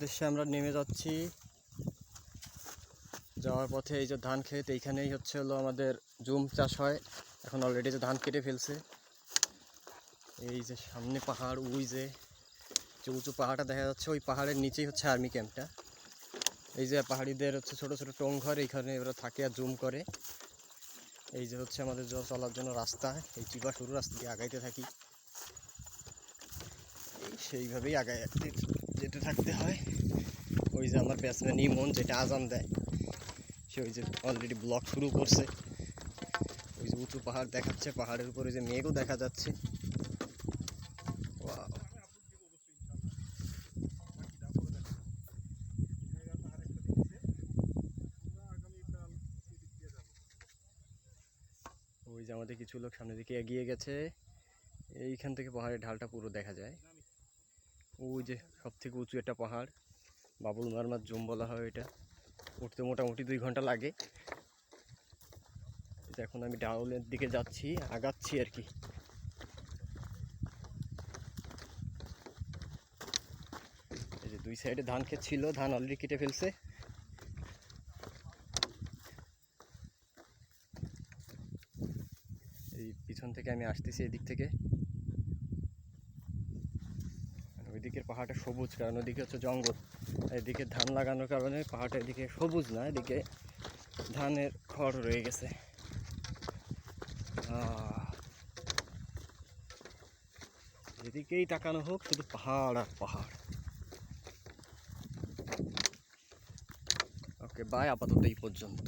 উদ্দেশ্যে আমরা নেমে যাচ্ছি। যাওয়ার পথে এই যে ধান ক্ষেত, এইখানেই হচ্ছে হলো আমাদের জুম চাষ হয়। এখন অলরেডি যে ধান কেটে ফেলছে, এই যে সামনে পাহাড়, ওই যে যে উঁচু পাহাড়টা দেখা যাচ্ছে, ওই পাহাড়ের নিচেই হচ্ছে আর্মি ক্যাম্পটা এই যে পাহাড়িদের হচ্ছে ছোট ছোট টং ঘর, এইখানে ওরা থাকে আর জুম করে। এই যে হচ্ছে আমাদের জল চলার জন্য রাস্তা, এই চিপা সরু রাস্তা দিয়ে আগাইতে থাকি। সেইভাবেই আগায় যেতে থাকতে হয়, ওই যে আমার ব্যাটসম্যান ইমন যেটা আজান দেয়, সে ওই যে অলরেডি ব্লক শুরু করছে। ওই যে উঁচু পাহাড় দেখাচ্ছে, পাহাড়ের উপরে যে মেঘও দেখা যাচ্ছে। ওই যে আমাদের কিছু লোক সামনের দিকে এগিয়ে গেছে। এইখান থেকে পাহাড়ের ঢালটা পুরো দেখা যায়। ওই যে সব থেকে উঁচু একটা পাহাড়, বাবুল মারমার জুম বলা হয় এটা। উঠতে মোটামুটি দুই ঘণ্টা লাগে। এখন আমি ডাউনের দিকে যাচ্ছি, আগাচ্ছি আর কি। এই যে দুই সাইডে ধান ক্ষেত ছিল, ধান অলরেডি কেটে ফেলছে। এই পিছন থেকে আমি আসতেছি এদিক থেকে আর ওইদিকের পাহাড়টা সবুজ, কারণ ওইদিকে হচ্ছে জঙ্গল। এদিকে ধান লাগানোর কারণে পাহাড়টা এদিকে সবুজ না, এদিকে ধানের খড় রয়ে গেছে। আহ। যেদিকেই তাকানো হোক, শুধু পাহাড় আর পাহাড়। ওকে বাই আপাতত এই পর্যন্ত।